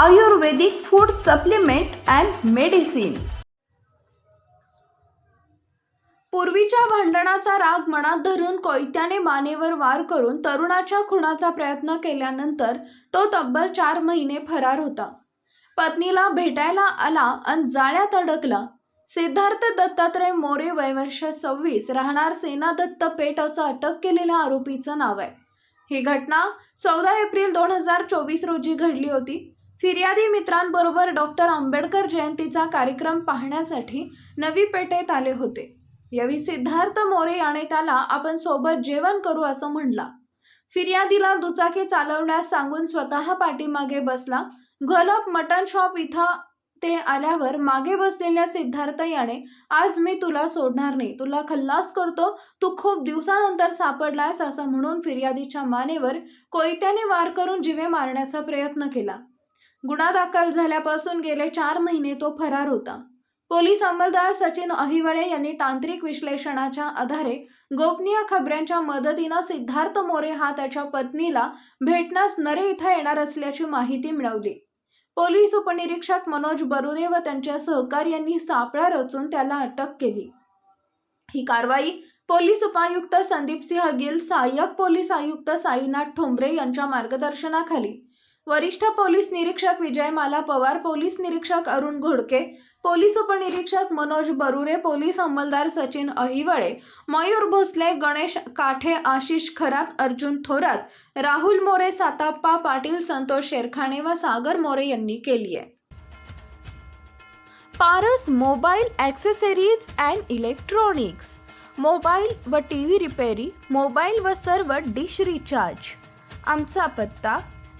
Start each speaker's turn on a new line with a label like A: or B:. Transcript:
A: Ayurvedic food supplement and medicine. पूर्वीच्या भांडणाचा राग मनात धरून कोयत्याने मानेवर वार करून तरुणाच्या खुणाचा प्रयत्न केल्यानंतर तो तब्बल चार महिने फरार होता. पत्नीला भेटायला आला आणि जाळ्यात अडकला. सिद्धार्थ दत्तात्रय मोरे वयवर्ष सव्वीस राहणार सेना दत्त पेठ असं अटक केलेल्या आरोपीचं नाव आहे. ही घटना चौदा एप्रिल दोन हजार चोवीस रोजी घडली होती. फिर्यादी मित्रांबरोबर डॉक्टर आंबेडकर जयंतीचा कार्यक्रम पाहण्यासाठी नवी पेठेत आले होते. यावेळी सिद्धार्थ मोरे याने त्याला आपण सोबत जेवण करू असं म्हणला. फिर्यादीला दुचाकी चालवण्यास सांगून स्वतः पाठीमागे बसला. घलप मटन शॉप इथं ते आल्यावर मागे बसलेल्या सिद्धार्थ याने आज मी तुला सोडणार नाही. तुला खल्लास करतो. तू खूप दिवसानंतर सापडलायस असं म्हणून फिर्यादीच्या मानेवर कोयत्याने वार करून जिवे मारण्याचा प्रयत्न केला. गुन्हा दाखल झाल्यापासून गेले चार महिने तो फरार होता. पोलीस अंमलदार सचिन अहिवळे यांनी तांत्रिक विश्लेषणाच्या आधारे गोपनीय खबऱ्यांच्या मदतीनं सिद्धार्थ मोरे हा त्याच्या पत्नीला भेटण्यास नरे इथं येणार असल्याची माहिती मिळवली. पोलीस उपनिरीक्षक मनोज बरुरे व त्यांच्या सहकार्यांनी सापळा रचून त्याला अटक केली. ही कारवाई पोलीस उपायुक्त संदीप सिंह गिल सहाय्यक पोलीस आयुक्त साईनाथ ठोंबरे यांच्या मार्गदर्शनाखाली वरिष्ठ पोलीस निरीक्षक विजय माला पवार पोलीस निरीक्षक अरुण घोडके पोलीस उपनिरीक्षक मनोज बरुरे पोलीस अंमलदार सचिन अहिवळे मयूर भोसले गणेश काठे आशिष खरात अर्जुन थोरात राहुल मोरे साताप्पा पाटील संतोष शेरखाणे व सागर मोरे यांनी केली आहे. Paras mobile accessories and electronics. Mobile व टी व्ही रिपेरी मोबाईल व सर्व डिश रिचार्ज. आमचा पत्ता